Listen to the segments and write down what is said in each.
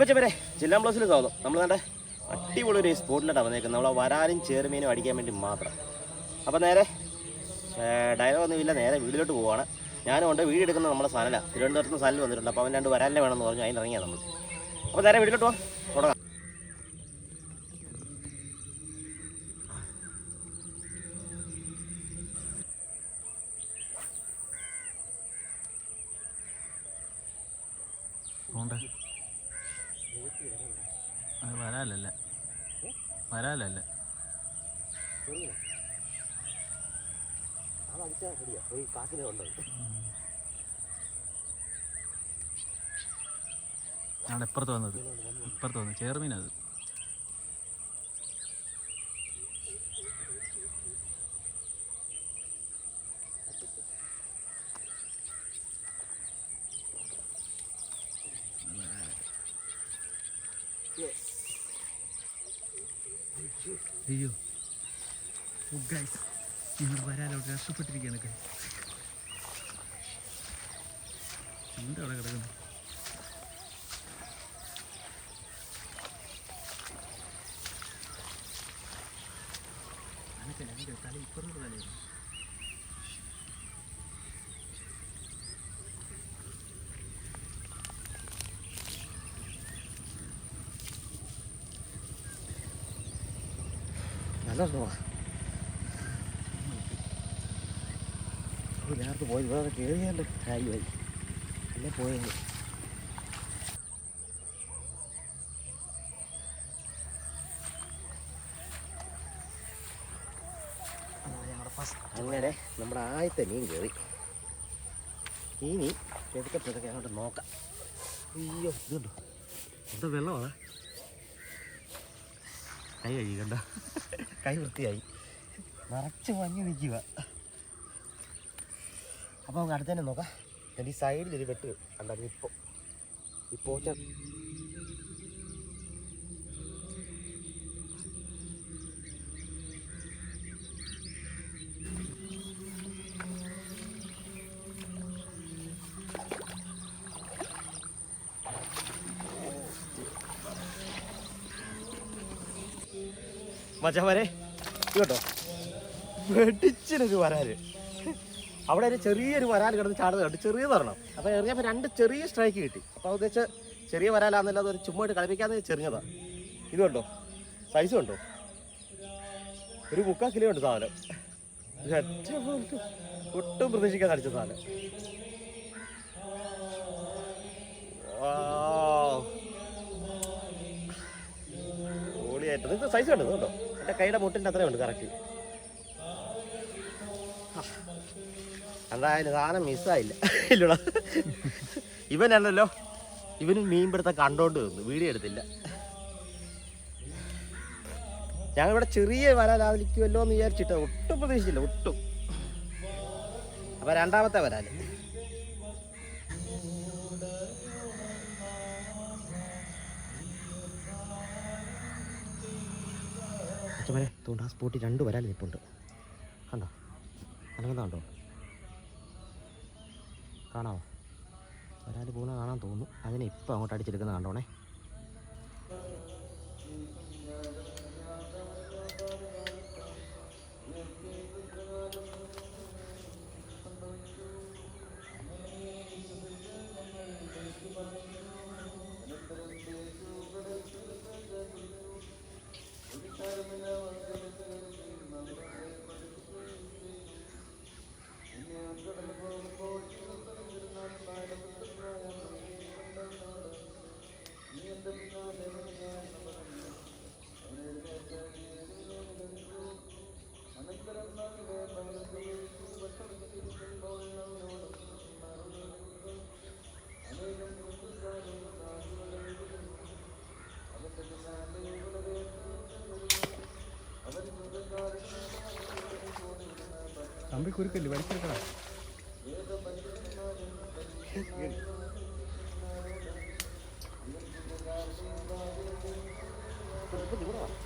പച്ചപ്പരെ ജില്ലാ പ്ലസിൽ സ്വാഗതം. നമ്മൾ നല്ല അടിപൊളി ഒരു സ്പോട്ടിലോട്ടാണ് വന്നേക്കുന്നത്. നമ്മൾ വരാനും ചേർമീനും അടിക്കാൻ വേണ്ടി മാത്രം. അപ്പോൾ നേരെ ഡയലോഗ് ഒന്നുമില്ല നേരെ വീട്ടിലോട്ട് പോവാണ്. ഞാനും ഉണ്ട്. വീട് എടുക്കുന്നത് നമ്മുടെ സ്ഥലമല്ല തിരുവനന്തപുരത്ത് നിന്ന് സ്ഥലം വന്നിട്ടുണ്ട്. അപ്പോൾ അവൻ രണ്ട് വരാനേ വേണമെന്ന് പറഞ്ഞു. അതിന് ഇറങ്ങിയാണ് നമ്മൾ അപ്പോൾ നേരെ വീട്ടിലോട്ട് പോകാം തുടങ്ങാം. പോണ്ട? വരാലല്ലേ വരാലല്ലേ അവിടെ ഇപ്പുറത്ത് വന്നത്. ഇപ്പുറത്ത് വന്നത്. ചേർമീൻ അയ്യോ. ഗൈസ് ഞങ്ങൾ വരാലോട്ട് രക്ഷപ്പെട്ടിരിക്കുകയാണ് ഗൈസ് എന്താ അവിടെ കിടക്കുന്നത്? തല ഇപ്പുറത്തോട്ട് തലയാണ്. നല്ല സുഖമാണ് നേരത്തെ പോയി ഇവിടെ കയറിയാണ്ട് കാര്യമായി അല്ലേ പോയത് അങ്ങനെ നമ്മുടെ ആദ്യത്തെ മീൻ കയറി ഇനി പെതുക്കെ പെതുക്കെ അങ്ങോട്ട് നോക്കാം അയ്യോ ഇതുണ്ടോ എന്താ വെള്ളമാണ് കൈ കഴുകണ്ട കൈ വൃത്തിയായി. നിറച്ച് മഞ്ഞ് നിൽക്കുക. അപ്പോൾ നമുക്ക് അടുത്ത് തന്നെ നോക്കാം. എന്റെ ഈ സൈഡിൽ ഒരു വെട്ട് ഉണ്ടായിരുന്നു ഇപ്പോൾ ഈ മച്ചന്മാരെ കേട്ടോ വെടിച്ചിനൊരു വരാൽ അവിടെ ഒരു ചെറിയൊരു വരാൽ കിടന്ന് ചാടുന്നത് കണ്ടു. ചെറിയ തരണം അപ്പോൾ എറിയപ്പോൾ രണ്ട് ചെറിയ സ്ട്രൈക്ക് കിട്ടി. അപ്പോൾ ഉദ്ദേശിച്ച് ചെറിയ വരാലാന്നല്ല അതൊരു ചുമ്മായിട്ട് കളിപ്പിക്കാന്ന് ചെറിഞ്ഞതാ. ഇത് കണ്ടോ? സൈസ് കണ്ടോ? ഒരു മുക്കാൽ കിലോ ഉണ്ട് സാധനം. ഒട്ടും പ്രതീക്ഷിക്കാതെ അടിച്ച സാധനം. Wow. നിങ്ങൾക്ക് സൈസ് കണ്ടത് കേട്ടോ എന്റെ കൈയുടെ മുട്ടിന്റെ അത്രയും ഉണ്ട് കറക്റ്റ് എന്തായാലും സാധനം മിസ്സായില്ല ഇല്ലടാ. ഇവനാണല്ലോ ഇവനും മീൻപിടുത്തം കണ്ടോണ്ട് വന്നു വീഡിയോ എടുത്തില്ല. ഞങ്ങളിവിടെ ചെറിയ വര ലാഭിക്കുമല്ലോ എന്ന് വിചാരിച്ചിട്ട്. ഒട്ടും പ്രതീക്ഷിച്ചില്ല ഒട്ടും. അപ്പൊ രണ്ടാമത്തെ വരാൽ അച്ഛനെ തൂണ്ട ആ സ്പോട്ടിൽ രണ്ട് വരാൽ നിൽപ്പുണ്ട്. കണ്ടോ? അനങ്ങുന്നുണ്ടോ കാണാമോ വരാൽ പോകുന്ന കാണാൻ തോന്നുന്നു. അതിനെ ഇപ്പം അങ്ങോട്ട് അടിച്ചെടുക്കുന്ന കണ്ടോണേ? തമ്പി കുരുക്കല്ലേ? വലിച്ചെടുക്കണ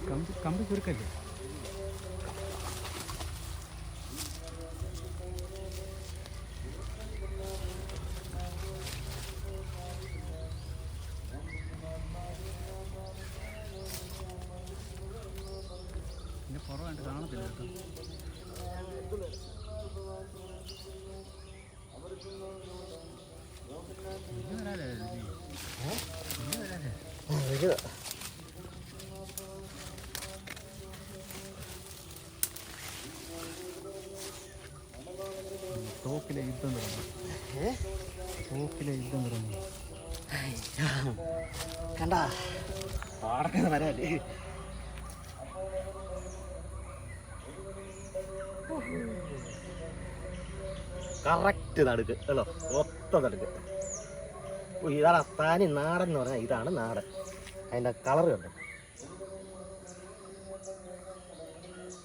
കമ്പി കമ്പി കുരുക്കല്ലേ? പിന്നെ കുറവായിട്ട് കാണത്തില്ല കേട്ടോ. വരാലേ തോക്കിലെ യുദ്ധം തുടങ്ങി. തോക്കിലെ യുദ്ധം തുടങ്ങി. കണ്ട? പാടക്കുന്ന വരാല്ലേ കറക്റ്റ് നടുക്ക്. അല്ലോ ഒത്ത നടുക്ക്. ഇതാണ് അത്താനി നാടൻ എന്ന് പറഞ്ഞാൽ ഇതാണ് നാടൻ. അതിന്റെ കളർ കണ്ടു?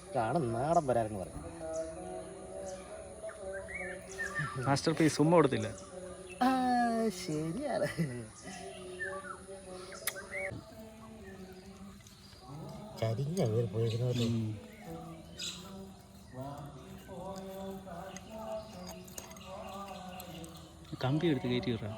ഇതാണ് നാടൻ വരാലെന്ന് പറയുന്നത് മാസ്റ്റർ പീസ് ഉമ്മ കൊടുത്തില്ല ശരിയാണ്. ചരിഞ്ഞ ഇവർ പോയിരിക്കുന്നത് കമ്പി എടുത്ത് കയറ്റി വിടാം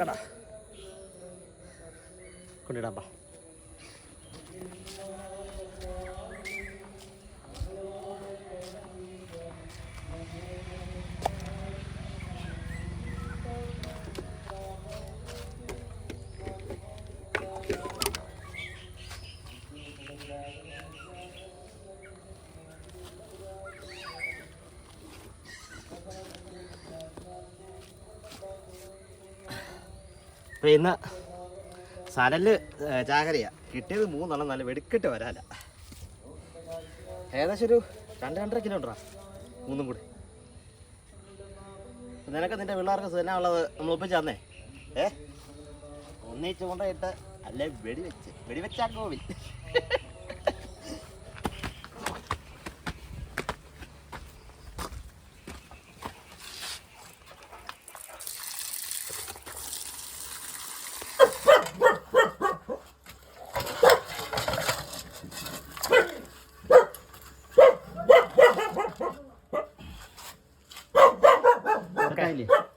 കടാ കൊണ്ടിടാം പാ ഇപ്പം ഇന്ന് സനൽ ചാകരയാ. കിട്ടിയത് മൂന്നെണ്ണം നല്ല വെടുക്കിട്ട് വരാല ഏകദേശം ഒരു രണ്ട് രണ്ടര കിലോ ഉണ്ടാ മൂന്നും കൂടി. നിനക്ക് നിന്റെ പിള്ളേർക്ക് സുഖന ഉള്ളത് നമ്മൾ ഒപ്പിച്ച് തന്നേ. ഏ? ഒന്നിച്ച് കൊണ്ടുപോയിട്ട് അല്ലെ വെടിവെച്ച് വെടിവെച്ചാ राहिले